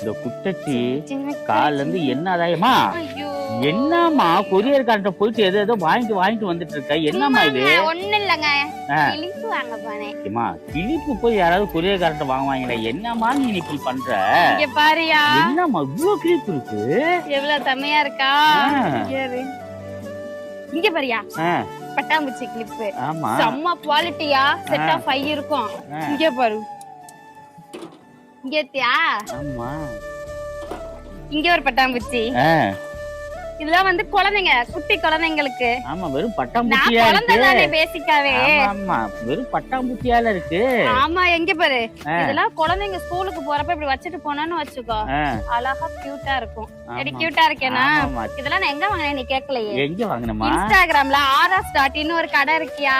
இந்த சின்ன கால்ல இருந்து என்ன ஆதாயமா என்னம்மா? கொரியர் கார்ட்ட போயிட்டு ஏதோ ஏதோ வாங்கிட்டு வாங்கிட்டு வந்துட்டு இருக்க. என்னம்மா இது? ஒண்ணும் இல்லங்க. கிளிப்பு வாங்க போனேன். ஏம்மா கிளிப்பு போய் யாராவது கொரியர் கார்ட்ட வாங்குவாங்களே? என்னம்மா நீ இப்படி பண்ற? இங்க பாரியா. என்னம்மா இவ்ளோ கிளிப்பு இருக்கு? எவ்வளவு செம்மையா இருக்கா. இங்க பாரியா. பட்டாம்பூச்சி கிளிப்பு ஆமா. செம்ம குவாலிட்டியா செட். ஆஃப் இருக்கும். இங்க பாரு. இங்க இருக்கியா ஆமா. இங்க ஒரு பட்டாம்பூச்சி. இதெல்லாம் வந்து குழந்தைங்க குட்டி குழந்தைங்களுக்கு. ஆமா வெறும் பட்டாம்பூச்சியா இருக்கு. பேசிக்காவே. ஆமா வெறும் பட்டாம்பூச்சியால இருக்கு. ஆமா எங்க பாரு. இதெல்லாம் குழந்தைங்க ஸ்கூலுக்கு போறப்ப இப்படி வச்சுட்டு போனோம்னு வச்சுக்கோ. அழகா கியூட்டா இருக்கும். ஆமா. கியூட்டா இருக்கேனா. இதெல்லாம் நான் எங்க வாங்கினேன் நீ கேட்கலையே? எங்க வாங்கினமா இன்ஸ்டாகிராம்ல ஆர்எஸ் டாட் ஒரு கடை இருக்கியா?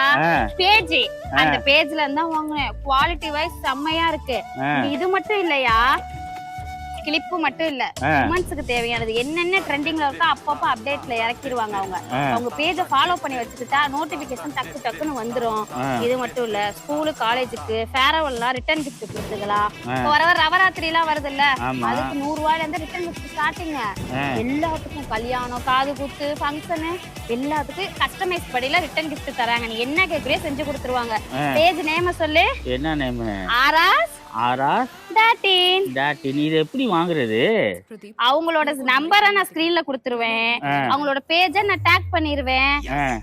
பேஜ் அந்த பேஜ்ல இருந்தா வாங்குனேன். குவாலிட்டி வைஸ் செம்மையா இருக்கு. இது மட்டும் இல்லையா? கிளிப்பு மட்டும் இல்ல. உமன்ஸுக்கு தேவையானது என்னென்ன ட்ரெண்டிங்ல இருக்கோ அப்பப்ப அப்டேட்ல இறக்கிடுவாங்க அவங்க. அவங்க பேஜ ஃபாலோ பண்ணி வச்சுக்கிட்டா நோட்டிபிகேஷன் டக்கு டக்குன்னு வந்துரும். இது மட்டும் இல்ல ஸ்கூலு காலேஜுக்கு ஃபேரவல்லாம் ரிட்டர்ன் கிஃப்ட் கொடுத்துக்கலாம் வர வர நவராத்திரி எல்லாம் வருது இல்ல அதுக்கு நூறு ரூபாயில இருந்து ரிட்டர்ன் கிஃப்ட் ஸ்டார்டிங்க எல்லாத்துக்கும் கல்யாணம் காது குத்து ஃபங்க்ஷனு எல்லாத்துக்கும் கஸ்டமைஸ் படியில ரிட்டர்ன் கிஃப்ட் தராங்க. நீ என்ன கேக்குறியோ செஞ்சு கொடுத்துருவாங்க. பேஜ் நேம சொல்லு. என்ன நேம் ஆராஸ் ஆரா டாட்டின் டாட் நீ இதை எப்படி வாங்குறது? அவங்களோட நம்பரை நான் ஸ்கிரீன்ல கொடுத்துருவேன். அவங்களோட பேஜ நான் டேக் பண்ணிருவேன்.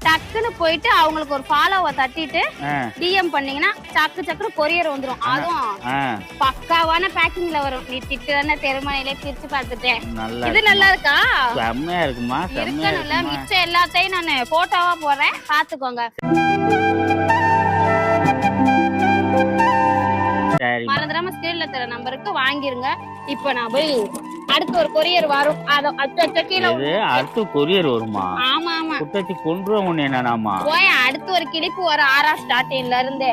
டக்குன்னு போயிட்டு அவங்களுக்கு ஒரு ஃபாலோவை தட்டிட்டு டிஎம் பண்ணீங்கன்னா சக்கு சக்குனு கொரியர் வந்துரும். அதுவும் பக்காவான பேக்கிங்ல வரும். நீ திட்டுதானே தெருமனையிலே பிரிச்சு பார்த்துட்டேன். இது நல்லா இருக்கா? செம்மையா இருக்குமா? இருக்கணும்ல. மிச்சம் எல்லாத்தையும் நான் போட்டோவா போடுறேன். பாத்துக்கோங்க மறந்துடாம ஸ்கிரீன்ல தர நம்பருக்கு வாங்கிருங்க. இப்போ நான் போய் அடுத்து ஒரு கொரியர் வரும். அத கீழே இது அடுத்து கொரியர் வருமா? ஆமா ஆமா. குட்டச்சி கொன்றுவோம் ஒண்ணு என்னன்னாமா போய் அடுத்து ஒரு கிளிப்பு வரும். ஆறா ஸ்டார்டிங்ல இருந்து.